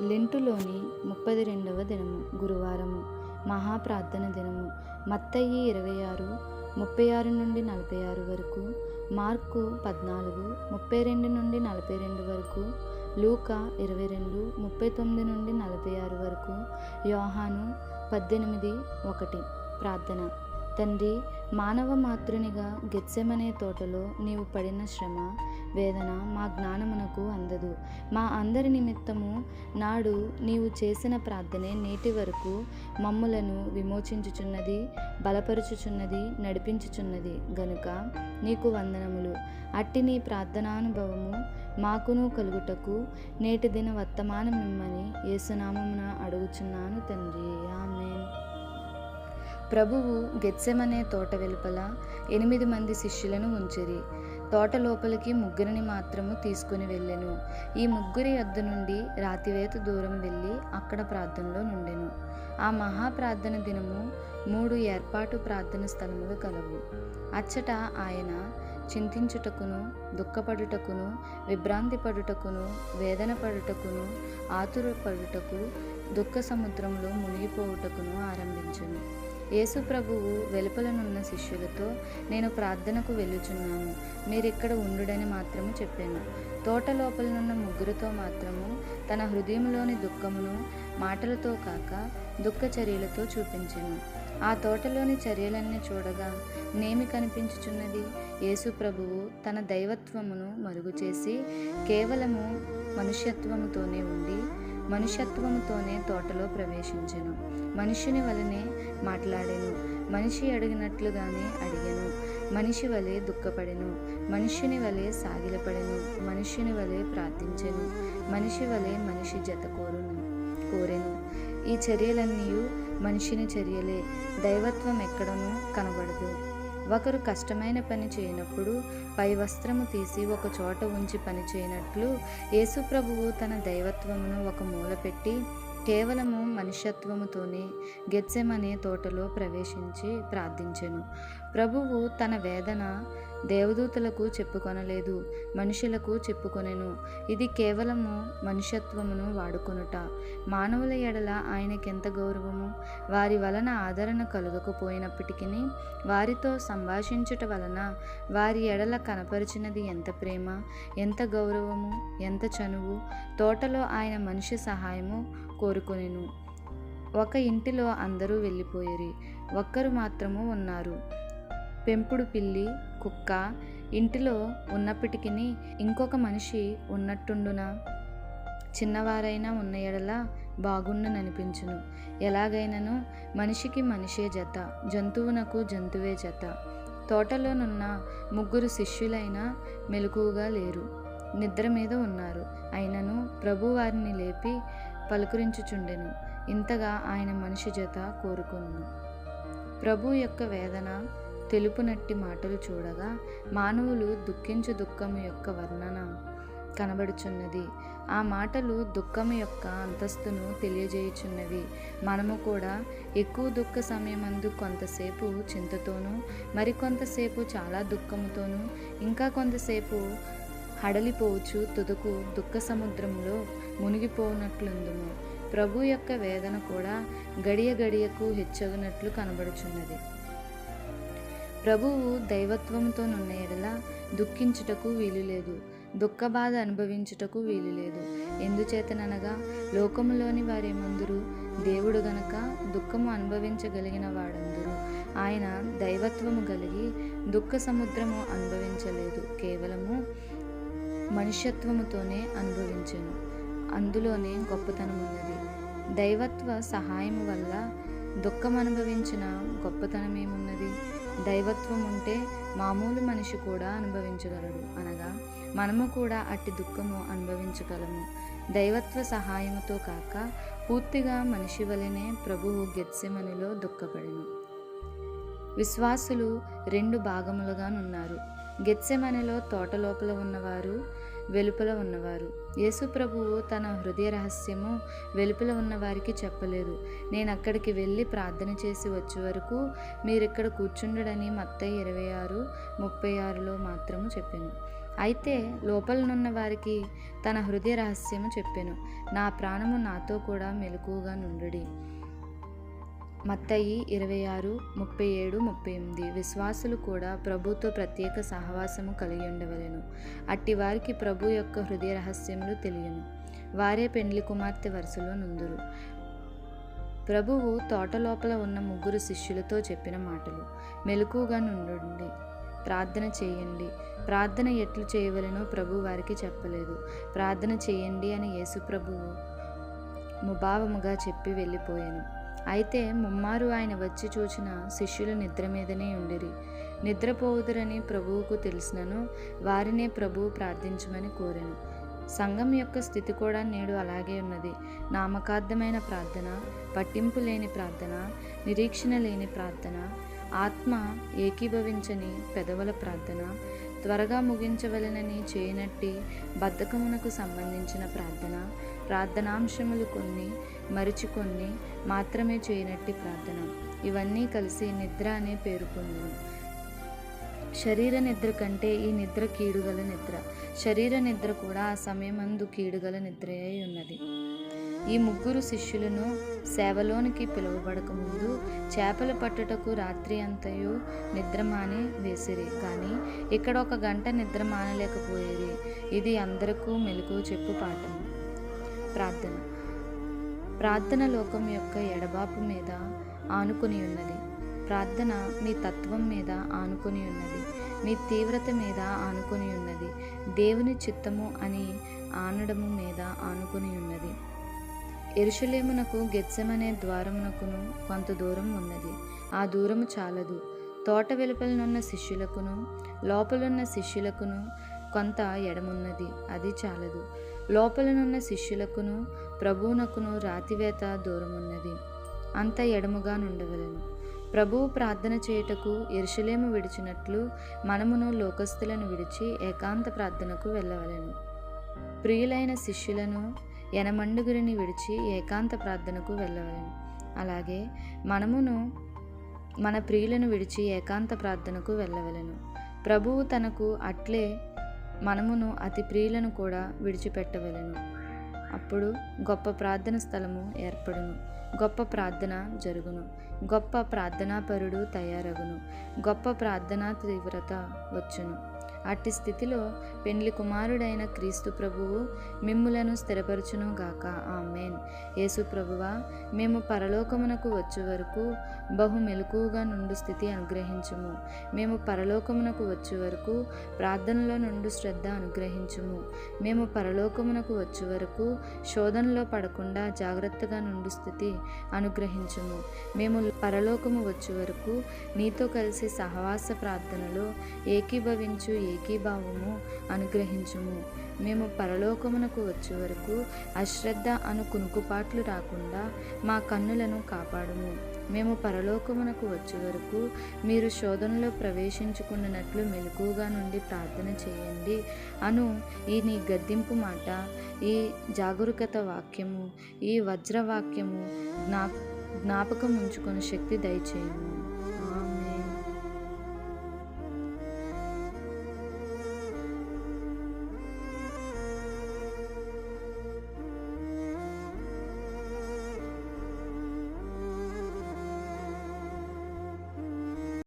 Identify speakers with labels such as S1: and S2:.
S1: లెంటులోని ముప్పై రెండవ దినము గురువారము మహాప్రార్థన దినము. మత్తయి ఇరవై ఆరు ముప్పై ఆరు నుండి నలభై ఆరు వరకు మార్కు పద్నాలుగు ముప్పై రెండు నుండి నలభై రెండు వరకు లూకా ఇరవై రెండు ముప్పై తొమ్మిది నుండి నలభై ఆరు వరకు యోహాను పద్దెనిమిది ఒకటి. ప్రార్థన. తండ్రి మానవ మాతృనిగా గెచ్చెమనే తోటలో నీవు పడిన శ్రమ వేదన మా జ్ఞానమునకు అందదు. మా అందరి నిమిత్తము నాడు నీవు చేసిన ప్రార్థనే నేటి వరకు మమ్ములను విమోచించుచున్నది బలపరుచుచున్నది నడిపించుచున్నది. గనుక నీకు వందనములు. అట్టి నీ ప్రార్థనానుభవము మాకును కలుగుటకు నేటి దిన వర్తమానం మిమ్మని యేసునామమున అడుగుచున్నాను తండ్రి. ఆమెన్. ప్రభువు గెత్సెమనే తోట వెలుపల ఎనిమిది మంది శిష్యులను ఉంచిరి. తోట లోపలికి ముగ్గురిని మాత్రము తీసుకుని వెళ్ళెను. ఈ ముగ్గురి యొద్ద నుండి రాతివేత దూరం వెళ్ళి అక్కడ ప్రార్థనలో నుండెను. ఆ మహాప్రార్థన దినము మూడు ఏర్పాటు ప్రార్థన స్థలములు కలవు. అచ్చట ఆయన చింతించుటకును దుఃఖపడుటకును విభ్రాంతి పడుటకును వేదన పడుటకును ఆతురపడుటకు దుఃఖ సముద్రంలో మునిగిపోవుటకును ఆరంభించను. యేసు ప్రభువు వెలుపలనున్న శిష్యులతో నేను ప్రార్థనకు వెళ్ళుచున్నాను. మీరిక్కడ ఉండుడని మాత్రము చెప్పాను. తోట లోపలనున్న ముగ్గురితో మాత్రము తన హృదయంలోని దుఃఖమును మాటలతో కాక దుఃఖ చర్యలతో చూపించాను. ఆ తోటలోని చర్యలన్నీ చూడగా నేమి కనిపించుచున్నది? యేసు ప్రభువు తన దైవత్వమును మరుగు చేసి కేవలము మనుష్యత్వముతోనే ఉండి మనుషత్వముతోనే తోటలో ప్రవేశించెను. మనుషుని వలనే మాట్లాడెను. మనిషి అడిగినట్లుగానే అడిగెను. మనిషి వలె దుఃఖపడెను. మనిషిని వలె సాగిలపడెను. మనిషిని వలె ప్రార్థించెను. మనిషి వలె మనిషి జత కోరును కోరెను. ఈ చర్యలన్నీ మనిషిని చర్యలే. దైవత్వం ఎక్కడనూ కనబడదు. ఒకరు కష్టమైన పని చేయనప్పుడు పై వస్త్రము తీసి ఒక చోట ఉంచి పని చేయనట్లు యేసుప్రభువు తన దైవత్వమును ఒక మూల పెట్టి కేవలము మనుష్యత్వముతోనే గెత్సెమనే తోటలో ప్రవేశించి ప్రార్థించెను. ప్రభువు తన వేదన దేవదూతలకు చెప్పుకొనలేదు మనుషులకు చెప్పుకొనెను. ఇది కేవలము మనుష్యత్వమును వాడుకొనుట. మానవుల ఎడల ఆయనకెంత గౌరవము? వారి వలన ఆదరణ కలుగకపోయినప్పటికీ వారితో సంభాషించుట వలన వారి ఎడల కనపరిచినది ఎంత ప్రేమ ఎంత గౌరవము ఎంత చనువు? తోటలో ఆయన మనిషి సహాయము కోరుకొనెను. ఒక ఇంటిలో అందరూ వెళ్ళిపోయేరి. ఒక్కరు మాత్రము ఉన్నారు. పెంపుడు పిల్లి కుక్క ఇంటిలో ఉన్నప్పటికీ ఇంకొక మనిషి ఉన్నట్టుండునా? చిన్నవారైనా ఉన్న ఎడలా బాగుండుననిపించును. ఎలాగైనను మనిషికి మనిషే జత జంతువునకు జంతువే జత. తోటలోనున్న ముగ్గురు శిష్యులైన మెలకువగా లేరు. నిద్ర మీద ఉన్నారు. అయినను ప్రభు వారిని లేపి పలుకరించుచుండెను. ఇంతగా ఆయన మనిషి జత కోరుకును ప్రభు యొక్క వేదన తెలుపునట్టి మాటలు చూడగా మానవులు దుఃఖించు దుఃఖము యొక్క వర్ణన కనబడుచున్నది. ఆ మాటలు దుఃఖము యొక్క అంతస్తును తెలియజేయుచున్నవి. మనము కూడా ఎక్కువ దుఃఖ సమయమందు కొంతసేపు చింతతోనూ మరికొంతసేపు చాలా దుఃఖముతోనూ ఇంకా కొంతసేపు హడలిపోవచ్చు తుదకు దుఃఖ సముద్రంలో మునిగిపోనట్లుందుము. ప్రభు యొక్క వేదన కూడా గడియ గడియకు హెచ్చగినట్లు కనబడుచున్నది. ప్రభువు దైవత్వంతో ఎడల దుఃఖించుటకు వీలు లేదు దుఃఖ బాధ అనుభవించుటకు వీలు లేదు ఎందుచేతననగా లోకములోని వారేమందరు? దేవుడు గనక దుఃఖము అనుభవించగలిగిన వాడందరూ ఆయన దైవత్వము కలిగి దుఃఖ సముద్రము అనుభవించలేదు. కేవలము మనుష్యత్వముతోనే అనుభవించను. అందులోనే గొప్పతనం ఉన్నది దైవత్వ సహాయము వల్ల దుఃఖం అనుభవించిన గొప్పతనం ఏమున్నది దైవత్వం ఉంటే మామూలు మనిషి కూడా అనుభవించగలడు. అనగా మనము కూడా అట్టి దుఃఖము అనుభవించగలము. దైవత్వ సహాయముతో కాక పూర్తిగా మనిషి వలనే ప్రభువు గెత్సెమనిలో దుఃఖపడెను. విశ్వాసులు రెండు భాగములుగానున్నారు. గెత్సెమనిలో తోట లోపల ఉన్నవారు వెలుపల ఉన్నవారు. యేసు ప్రభువు తన హృదయ రహస్యము వెలుపల ఉన్న వారికి చెప్పలేదు. నేను అక్కడికి వెళ్ళి ప్రార్థన చేసి వచ్చే వరకు మీరు ఇక్కడ కూర్చుండడని మత్తయ్య ఇరవై ఆరు ముప్పై ఆరులో మాత్రము చెప్పాను. అయితే లోపలనున్న వారికి తన హృదయ రహస్యము చెప్పాను. నా ప్రాణము నాతో కూడా మెలకుగా నుండుడి. మత్తయి ఇరవై ఆరు ముప్పై ఏడు ముప్పై ఎనిమిది విశ్వాసులు కూడా ప్రభుతో ప్రత్యేక సహవాసము కలిగి ఉండవలెను. అట్టి వారికి ప్రభు యొక్క హృదయ రహస్యములు తెలియను. వారే పెండ్లి కుమార్తె వరుసలో నుందురు. ప్రభువు తోట లోపల ఉన్న ముగ్గురు శిష్యులతో చెప్పిన మాటలు. మెలకుగా నుండండి ప్రార్థన చేయండి. ప్రార్థన ఎట్లు చేయవలెనో ప్రభు వారికి చెప్పలేదు. ప్రార్థన చేయండి అని యేసు ప్రభువు ముభావముగా చెప్పి వెళ్ళిపోయాను. అయితే ముమ్మారు ఆయన వచ్చి చూచిన శిష్యులు నిద్ర మీదనే ఉండిరి. నిద్రపోవుదురని ప్రభువుకు తెలిసినను వారినే ప్రభువు ప్రార్థించమని కోరాను. సంఘం యొక్క స్థితి కూడా నేడు అలాగే ఉన్నది. నామకార్థమైన ప్రార్థన పట్టింపు లేని ప్రార్థన నిరీక్షణ లేని ప్రార్థన ఆత్మ ఏకీభవించని పెదవుల ప్రార్థన త్వరగా ముగించవలనని చేయనట్టి బద్ధకమునకు సంబంధించిన ప్రార్థన ప్రార్థనాంశములు కొన్ని మరిచి కొన్ని మాత్రమే చేయనట్టి ప్రార్థన. ఇవన్నీ కలిసి నిద్ర అనే పేరు పొందును. శరీర నిద్ర కంటే ఈ నిద్ర కీడుగల నిద్ర. శరీర నిద్ర కూడా ఆ సమయమందు కీడుగల నిద్ర అయి ఉన్నది. ఈ ముగ్గురు శిష్యులను సేవలోనికి పిలువబడకముందు చేపలు పట్టుటకు రాత్రి అంతయు నిద్ర మాని వేసిరి. కానీ ఇక్కడ ఒక గంట నిద్ర మానలేకపోయేది. ఇది అందరకు మెలకు చెప్పు పాఠం ప్రార్థన. ప్రార్థన లోకం యొక్క ఎడబాపు మీద ఆనుకుని ఉన్నది. ప్రార్థన మీ తత్వం మీద ఆనుకొని ఉన్నది. మీ తీవ్రత మీద ఆనుకొని ఉన్నది. దేవుని చిత్తము అని ఆనడము మీద ఆనుకొని ఉన్నది. ఎరుషులేమునకు గెచ్చమనే ద్వారమునకును కొంత దూరం ఉన్నది. ఆ దూరము చాలదు. తోట వెలుపలనున్న శిష్యులకును లోపలున్న శిష్యులకును కొంత ఎడమున్నది. అది చాలదు. లోపలనున్న శిష్యులకును ప్రభువునకును రాతివేత దూరమున్నది. అంత ఎడముగా నుండవలను. ప్రభువు ప్రార్థన చేయుటకు ఎరుషలేము విడిచినట్లు మనమును లోకస్తులను విడిచి ఏకాంత ప్రార్థనకు వెళ్ళవలెను. ప్రియులైన శిష్యులను ఎనమండుగురిని విడిచి ఏకాంత ప్రార్థనకు వెళ్ళవలెను. అలాగే మనమును మన ప్రియులను విడిచి ఏకాంత ప్రార్థనకు వెళ్ళవలెను. ప్రభువు తనకు అట్లే మనమును అతి ప్రియులను కూడా విడిచిపెట్టవలెను. అప్పుడు గొప్ప ప్రార్థన స్థలము ఏర్పడును. గొప్ప ప్రార్థన జరుగును. గొప్ప ప్రార్థనాపరుడు తయారగును. గొప్ప ప్రార్థనా తీవ్రత వచ్చును. అట్టి స్థితిలో పెండ్లి కుమారుడైన క్రీస్తు ప్రభువు మిమ్ములను స్థిరపరచును గాక ఆమెన్. యేసు ప్రభువా మేము పరలోకమునకు వచ్చే వరకు బహు మెలకుగా నుండు స్థితి అనుగ్రహించుము. మేము పరలోకమునకు వచ్చే వరకు ప్రార్థనలో నుండు శ్రద్ధ అనుగ్రహించుము. మేము పరలోకమునకు వచ్చే వరకు శోధనలో పడకుండా జాగ్రత్తగా నుండు స్థితి అనుగ్రహించుము. మేము పరలోకము వచ్చే వరకు నీతో కలిసి సహవాస ప్రార్థనలో ఏకీభవించు ఏకీభావము అనుగ్రహించుము. మేము పరలోకమునకు వచ్చే వరకు అశ్రద్ధ అను కునుకుపాట్లు రాకుండా మా కన్నులను కాపాడుము. మేము పరలోకమునకు వచ్చే వరకు మీరు శోధనలో ప్రవేశించుకున్నట్లు మెలకుగా నుండి ప్రార్థన చేయండి. అను ఈ నీ గద్దింపు మాట ఈ జాగరూకత వాక్యము ఈ వజ్రవాక్యము జ్ఞా జ్ఞాపకం ఉంచుకుని శక్తి దయచేయము.